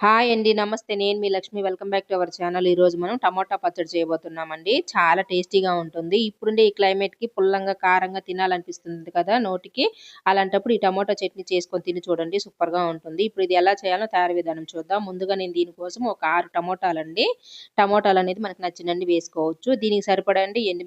Hi అండి. నమస్తే. నేను మీ Lakshmi. Welcome back to our channel. ఈరోజు మనం టమోటా పచ్చడి చేయబోతున్నామండి. చాలా టేస్టీగా ఉంటుంది. ఇప్పుడుండే ఈ క్లైమేట్‌కి పుల్లంగా, కారంగా తినాలనిపిస్తుంది కదా నోటికి. అలాంటప్పుడు ఈ టమోటా చట్నీ చేసుకొని తిని చూడండి. సూపర్‌గా ఉంటుంది. ఇప్పుడు ఇది ఎలా చేయాలో తయారు విధానం చూద్దాం. ముందుగా నేను దీనికోసం ఒక 6 టమోటాలండి. టమోటాలనేది మనకు నచ్చినండి వేసుకోవచ్చు. దీనికి సరిపడండి అండి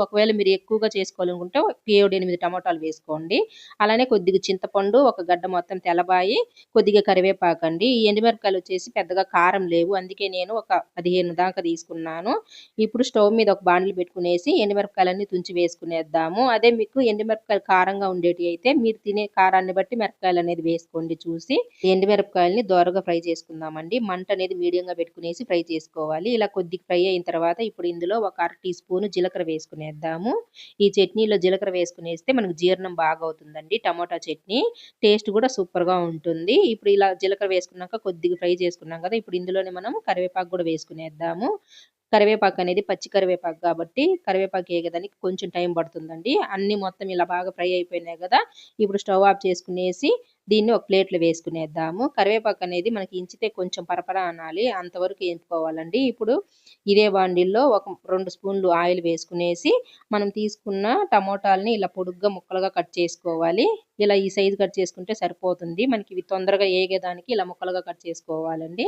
ఒకవేళ మీరు ఎక్కువగా చేసుకోవాలనుకుంటే 7, 8 టమోటాలు వేసుకోండి. అలానే కొద్దిగా చింతపండు, ఒక గడ్డ మొత్తం తెల్లబాయి, కొద్దిగా కరివేపాకండి. ఈ ఎండుమిరపకాయలు వచ్చేసి పెద్దగా కారం లేవు. అందుకే నేను ఒక 15 దాకా తీసుకున్నాను. ఇప్పుడు స్టవ్ మీద ఒక బాండిల్ పెట్టుకునేసి ఎండుమిరపకాయలన్నీ తుంచి వేసుకునేద్దాము. అదే మీకు ఎండుమిరపకాయలు కారంగా ఉండేటివి అయితే మీరు తినే కారాన్ని బట్టి మిరపకాయలు అనేది వేసుకోండి చూసి. ఎండుమిరపకాయలని దోరగా ఫ్రై చేసుకుందామండి. మంట అనేది మీడియంగా పెట్టుకునేసి ఫ్రై చేసుకోవాలి. ఇలా కొద్దిగా ఫ్రై అయిన తర్వాత ఇప్పుడు ఇందులో ఒక అర టీ స్పూన్ జీలకర్ర వేసుకునేద్దాము. ఈ చట్నీలో జీలకర్ర వేసుకునేస్తే మనకు జీర్ణం బాగా అవుతుందండి. టమోటా చట్నీ. టేస్ట్ కూడా సూపర్‌గా ఉంటుంది. ఇప్పుడు ఇలా జీలకర్ర వేసుకున్నాక కొద్దిగా ఫ్రై చేసుకున్నాం కదా! ఇప్పుడు ఇందులోనే మనం కరివేపాకు కూడా వేసుకునేద్దాము. కరివేపాకు అనేది పచ్చి కరివేపాకు కాబట్టి కరివేపాకు వేగదానికి కొంచెం టైం పడుతుందండి. అన్ని మొత్తం ఇలా బాగా ఫ్రై అయిపోయినాయి కదా! ఇప్పుడు స్టవ్ ఆఫ్ చేసుకునేసి దీన్ని ఒక ప్లేట్‌లో వేసుకునేద్దాము. కరివేపాకు అనేది మనకి ఇంచితే కొంచెం పరపరా అనాలి. అంతవరకు ఎంచుకోవాలండి ఇప్పుడు ఇదే బాండిల్లో ఒక రెండు స్పూన్లు ఆయిల్ వేసుకునేసి మనం తీసుకున్న టమోటాలని ఇలా పొడుగ్గా ముక్కలుగా కట్ చేసుకోవాలి. ఇలా ఈ సైజు కట్ చేసుకుంటే సరిపోతుంది. మనకి ఇవి తొందరగా ఏగేదానికి ఇలా ముక్కలుగా కట్ చేసుకోవాలండి.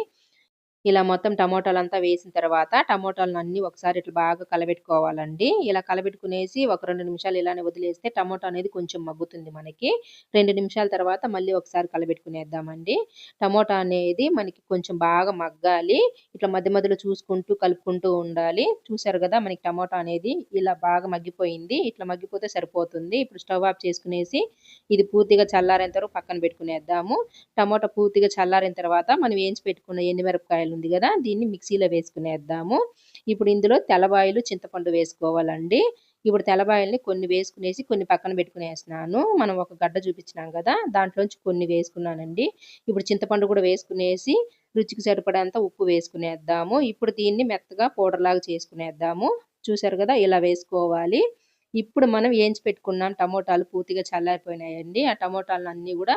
ఇలా మొత్తం టమోటాలంతా వేసిన తర్వాత టమోటాలనన్నీ ఒకసారి ఇట్లా బాగా కలబెట్టుకోవాలండి. ఇలా కలబెట్టుకునేసి ఒక రెండు నిమిషాలు ఇలానే వదిలేస్తే టమోటా అనేది కొంచెం మగ్గుతుంది మనకి. రెండు నిమిషాల తర్వాత మళ్ళీ ఒకసారి కలబెట్టుకునేద్దామండి. టమోటా అనేది మనకి కొంచెం బాగా మగ్గాలి. ఇట్లా మధ్య మధ్యలో చూసుకుంటూ కలుపుకుంటూ ఉండాలి. చూసారు కదా! మనకి టమోటా అనేది ఇలా బాగా మగ్గిపోయింది. ఇట్లా మగ్గిపోతే సరిపోతుంది. ఇప్పుడు స్టవ్ ఆఫ్ చేసుకునేసి ఇది పూర్తిగా చల్లారేంత తర్వాత పక్కన పెట్టుకునేద్దాము. టమోటా పూర్తిగా చల్లారిన తర్వాత మనం వేయించి పెట్టుకున్న ఎన్ని మిరపకాయలు ఎండుమిరపకాయలు ఉంది కదా! దీన్ని మిక్సీలో వేసుకునేద్దాము. ఇప్పుడు ఇందులో తెల్లబాయలు, చింతపండు వేసుకోవాలండి. ఇప్పుడు తెల్లబాయల్ని కొన్ని వేసుకునేసి కొన్ని పక్కన పెట్టుకునేస్తున్నాను. మనం ఒక గడ్డ చూపించినాం కదా! దాంట్లోంచి కొన్ని వేసుకున్నానండి. ఇప్పుడు చింతపండు కూడా వేసుకునేసి రుచికి సరిపడేంత ఉప్పు వేసుకునేద్దాము. ఇప్పుడు దీన్ని మెత్తగా పౌడర్‌లాగా చేసుకునేద్దాము. చూసారు కదా! ఇలా వేసుకోవాలి. ఇప్పుడు మనం వేయించి పెట్టుకున్నాం టమోటాలు పూర్తిగా చల్లారిపోయినాయండి. ఆ టమోటాలన్నీ కూడా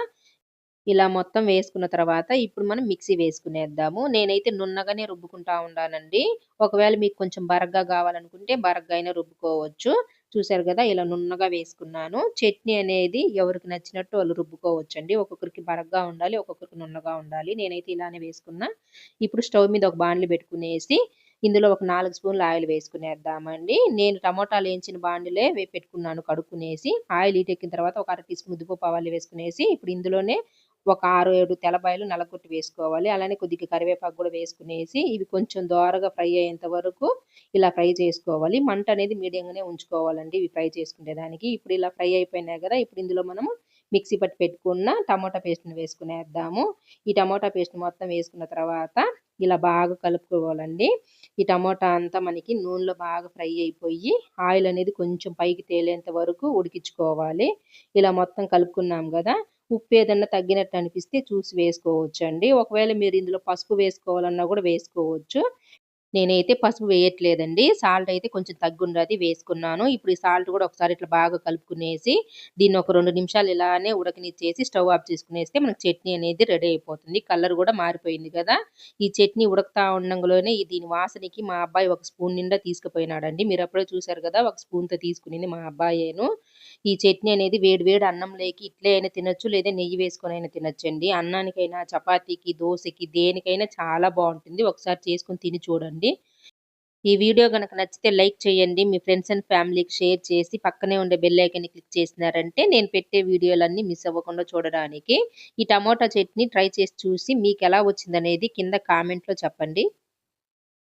ఇలా మొత్తం వేసుకున్న తర్వాత ఇప్పుడు మనం మిక్సీ వేసుకునేద్దాము. నేనైతే నున్నగానే రుబ్బుకుంటా ఉండానండి. ఒకవేళ మీకు కొంచెం బరగ్గా కావాలనుకుంటే బరగ్గా అయినా రుబ్బుకోవచ్చు. చూసారు కదా! ఇలా నున్నగా వేసుకున్నాను. చట్నీ అనేది ఎవరికి నచ్చినట్టు వాళ్ళు రుబ్బుకోవచ్చు అండి ఒక్కొక్కరికి బరగ్గా ఉండాలి. ఒక్కొక్కరికి నున్నగా ఉండాలి. నేనైతే ఇలానే వేసుకున్నా. ఇప్పుడు స్టవ్ మీద ఒక బాండిల్ పెట్టుకునేసి ఇందులో ఒక నాలుగు స్పూన్ల ఆయిల్ వేసుకునేద్దామండి. నేను టమోటాలు వేయించిన బాండిలే పెట్టుకున్నాను కడుక్కునేసి. ఆయిల్ హీటెక్కిన తర్వాత ఒక అర టీ స్పూన్ ఉద్దిపప్పు, ఆవాలు వేసుకునేసి ఇప్పుడు ఇందులోనే ఒక 6, 7 తెల్లబాయలు నలగొట్టి వేసుకోవాలి. అలానే కొద్దిగా కరివేపాకు కూడా వేసుకునేసి ఇవి కొంచెం దోరగా ఫ్రై అయ్యేంత వరకు ఇలా ఫ్రై చేసుకోవాలి. మంట అనేది మీడియంగానే ఉంచుకోవాలండి ఇవి ఫ్రై చేసుకునేదానికి. ఇప్పుడు ఇలా ఫ్రై అయిపోయినాయి కదా! ఇప్పుడు ఇందులో మనము మిక్సీ పట్టి పెట్టుకున్న టమోటా పేస్ట్‌ని వేసుకునేద్దాము. ఈ టమోటా పేస్ట్ మొత్తం వేసుకున్న తర్వాత ఇలా బాగా కలుపుకోవాలండి. ఈ టమోటా అంతా మనకి నూనెలో బాగా ఫ్రై అయిపోయి ఆయిల్ అనేది కొంచెం పైకి తేలేంత వరకు ఉడికించుకోవాలి. ఇలా మొత్తం కలుపుకున్నాం కదా! ఉప్పు ఏదన్నా తగ్గినట్టు అనిపిస్తే చూసి వేసుకోవచ్చు అండి ఒకవేళ మీరు ఇందులో పసుపు వేసుకోవాలన్నా కూడా వేసుకోవచ్చు. నేనైతే పసుపు వేయట్లేదండి. సాల్ట్ అయితే కొంచెం తగ్గున్నది వేసుకున్నాను. ఇప్పుడు ఈ సాల్ట్ కూడా ఒకసారి ఇట్లా బాగా కలుపుకునేసి దీన్ని ఒక రెండు నిమిషాలు ఇలానే ఉడకనిచ్చేసి స్టవ్ ఆఫ్ చేసుకునేస్తే మనకు చట్నీ అనేది రెడీ అయిపోతుంది. కలర్ కూడా మారిపోయింది కదా! ఈ చట్నీ ఉడకతా ఉండంగలోనే దీని వాసనకి మా అబ్బాయి ఒక స్పూన్ నిండా తీసుకుపోయినాడండి. మీరు అప్పుడే చూసారు కదా! ఒక స్పూన్‌తో తీసుకునింది మా అబ్బాయేను. ఈ చట్నీ అనేది వేడి వేడి అన్నంలోకి ఇట్లే అయినా తినొచ్చు. లేదా నెయ్యి వేసుకొని అయినా తినొచ్చండి. అన్నానికైనా, చపాతీకి, దోసకి దేనికైనా చాలా బాగుంటుంది ఒకసారి చేసుకొని తిని చూడండి. ఈ వీడియో గనక నచ్చితే లైక్ చేయండి. మీ ఫ్రెండ్స్ అండ్ ఫ్యామిలీకి షేర్ చేసి పక్కనే ఉండే బెల్ ఐకాన్‌ని క్లిక్ చేసినారంటే నేను పెట్టే వీడియోలన్నీ మిస్ అవ్వకుండా చూడడానికి. ఈ టమోటా చట్నీ ట్రై చేసి చూసి మీకు ఎలా వచ్చిందనేది కింద కామెంట్‌లో చెప్పండి.